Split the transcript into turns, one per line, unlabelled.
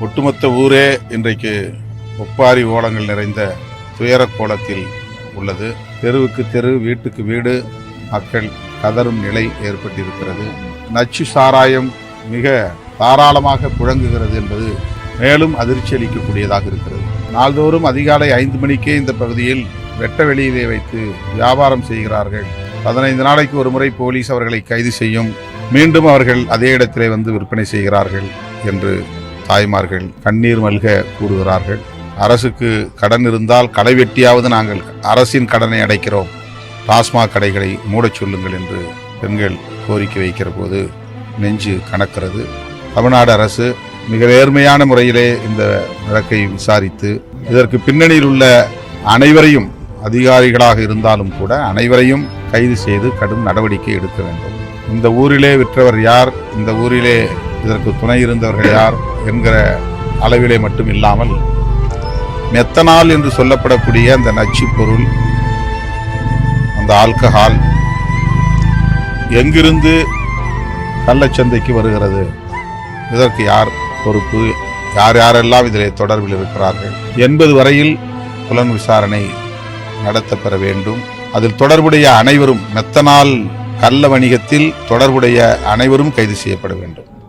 ஒட்டுமொத்த ஊரே இன்றைக்கு ஒப்பாரி ஓலங்கள் நிறைந்த துயரக் கோலத்தில் உள்ளது. தெருவுக்கு தெரு வீட்டுக்கு வீடு மக்கள் கதறும் நிலை ஏற்பட்டிருக்கிறது. நச்சு சாராயம் மிக தாராளமாக புழங்குகிறது என்பது மேலும் அதிர்ச்சி அளிக்கக்கூடியதாக இருக்கிறது. நாள்தோறும் அதிகாலை ஐந்து மணிக்கே இந்த பகுதியில் வெட்ட வெளியிலே வைத்து வியாபாரம் செய்கிறார்கள். பதினைந்து நாளைக்கு ஒரு முறை போலீஸ் அவர்களை கைது செய்யும் மீண்டும் அவர்கள் அதே இடத்திலே வந்து விற்பனை செய்கிறார்கள் என்று தாய்மார்கள் கண்ணீர் மல்க கூறுகிறார்கள். அரசுக்கு கடன் இருந்தால் கடை வெட்டியாவது நாங்கள் அரசின் கடனை அடைக்கிறோம். டாஸ்மாக் கடைகளை மூடச் சொல்லுங்கள் என்று பெண்கள் கோரிக்கை வைக்கிற போது நெஞ்சு கணக்கிறது தமிழ்நாடு அரசு மிக நேர்மையான முறையிலே இந்த வழக்கை விசாரித்து இதற்கு பின்னணியில் உள்ள அனைவரையும் அதிகாரிகளாக இருந்தாலும் கூட அனைவரையும் கைது செய்து கடும் நடவடிக்கை எடுக்க வேண்டும். இந்த ஊரிலே விற்றவர் யார்? இந்த ஊரிலே இதற்கு துணை இருந்தவர்கள் யார் என்கிற அளவிலே மட்டும் இல்லாமல் மெத்தனால் என்று சொல்லப்படக்கூடிய அந்த நச்சு பொருள் அந்த ஆல்கஹால் எங்கிருந்து கள்ளச்சந்தைக்கு வருகிறது? இதற்கு யார் பொறுப்பு? யார் யாரெல்லாம் இதிலே தொடர்பில் இருக்கிறார்கள்? என்பது வரையில் புலன் விசாரணை நடத்தப்பெற வேண்டும். அதில் தொடர்புடைய அனைவரும் மெத்தனால் கள்ள வணிகத்தில் தொடர்புடைய அனைவரும் கைது செய்யப்பட வேண்டும்.